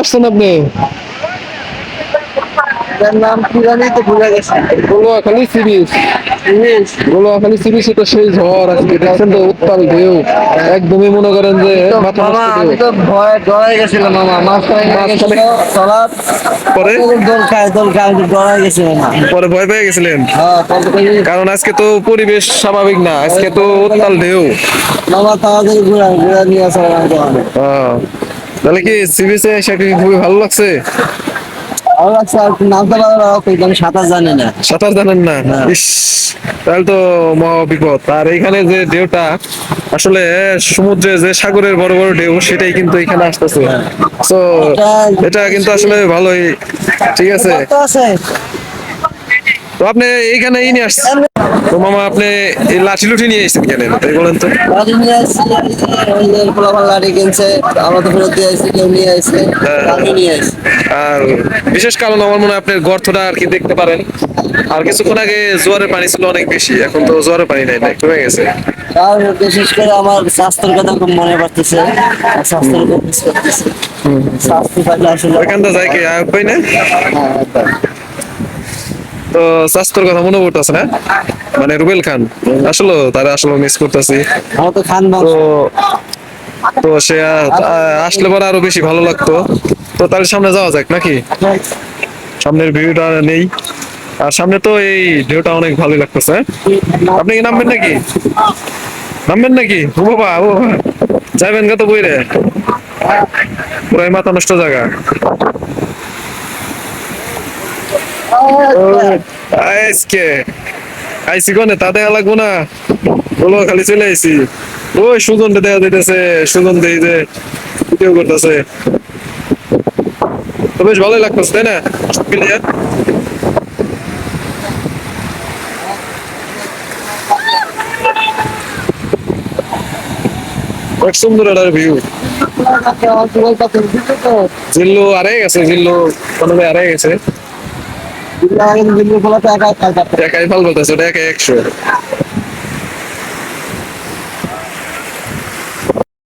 আসছেন আপনি? নাম তো ভুলে গেছি। Goloyakhali sea beach Goloyakhali sea বিচে তো সেই ঝড় আজকে। দেখছেন তো উত্তাল ঢেউ। একদমই মনে করেন যে মাথা আমি তো ভয়ে ডরাই গেছিলাম মামা। মাছ চলার পরে? দোল খায় দোল খায় ডরাই গেছিলাম পরে ভয় পেয়ে গেছিলেন? হ্যাঁ কারণ আজকে তো পরিবেশ স্বাভাবিক না আজকে তো উত্তাল ঢেউ। মামা তাড়াতাড়ি ঘুরা ঘুরা নিয়ে আসা তাহলে কি সি বিচে খুবই ভালো লাগছে? ভালো লাগছে আর নামতে আমি সাঁতার জানি না। সাঁতার জানেন না? না। ইস তাহলে তো মহা বিপদ। আর এখানে যে ঢেউটা আসলে সমুদ্রে যে সাগরের বড় বড় ঢেউ সেটাই কিন্তু এখানে আসতেছে। তো এটা- এটা কিন্তু আসলে ভালোই ঠিক আছে? আছে। তো আপনি এইখানে এই নিয়ে আসছেন তো মামা আপনি লাঠি লুঠি নিয়ে এসেছেন কেন? তাই বলেন তো। লাঠি নিয়ে আসছি যে লাঠি কিনছে আমরা তো ফেরত দিয়ে আসছি কেউ নিয়ে আসছে হ্যাঁ। আমি নিয়ে আসছি। আর বিশেষ কারণ আমার মনে হয় আপনার গর্তটা আর কি দেখতে পারেন। আর কিছুক্ষণ আগে জোয়ারের পানি ছিল অনেক বেশি এখন তো জোয়ারের পানি নাই নাই কমে গেছে। আর বিশেষ করে আমার স্বাস্থ্যের কথা খুব মনে পড়তেছে স্বাস্থ্যের কথা মিস করতেছে স্বাস্থ্য আসলে ওইখানটা কি আয় পাই না? হ্যাঁ, তো স্বাস্থ্যের কথা মনে পড়তেছে না? মানে রুবেল খান। আসলে তারা আসলে মিস করতেছি। তো খান তো তো সে আসলে পরে আরও বেশি ভালো লাগতো। তো তাহলে সামনে যাওয়া যাক নাকি? সামনের ভিউটা নেই। আর সামনে তো এই ঢেউটা অনেক ভালোই লাগতেছে। আপনি কি নামবেন নাকি? নামবেন নাকি? ও বাবা ও যাবেন কত বই রে পুরাই মাথা নষ্ট জায়গা। আজকে আইসি কোনে? তা দেখা লাগবো না। বলো খালি চলে আইসি ওই সুজন দেখা যাইতেছে, সুজন দেই যে ভিডিও করতেছে। তো বেশ ভালোই লাগতেছে, তাই না? ক্লিয়ার আরে গেছে, জিল্লু। কোনো আরে গেছে। একাই ভালো বলতেছে ওটা একাই একশো।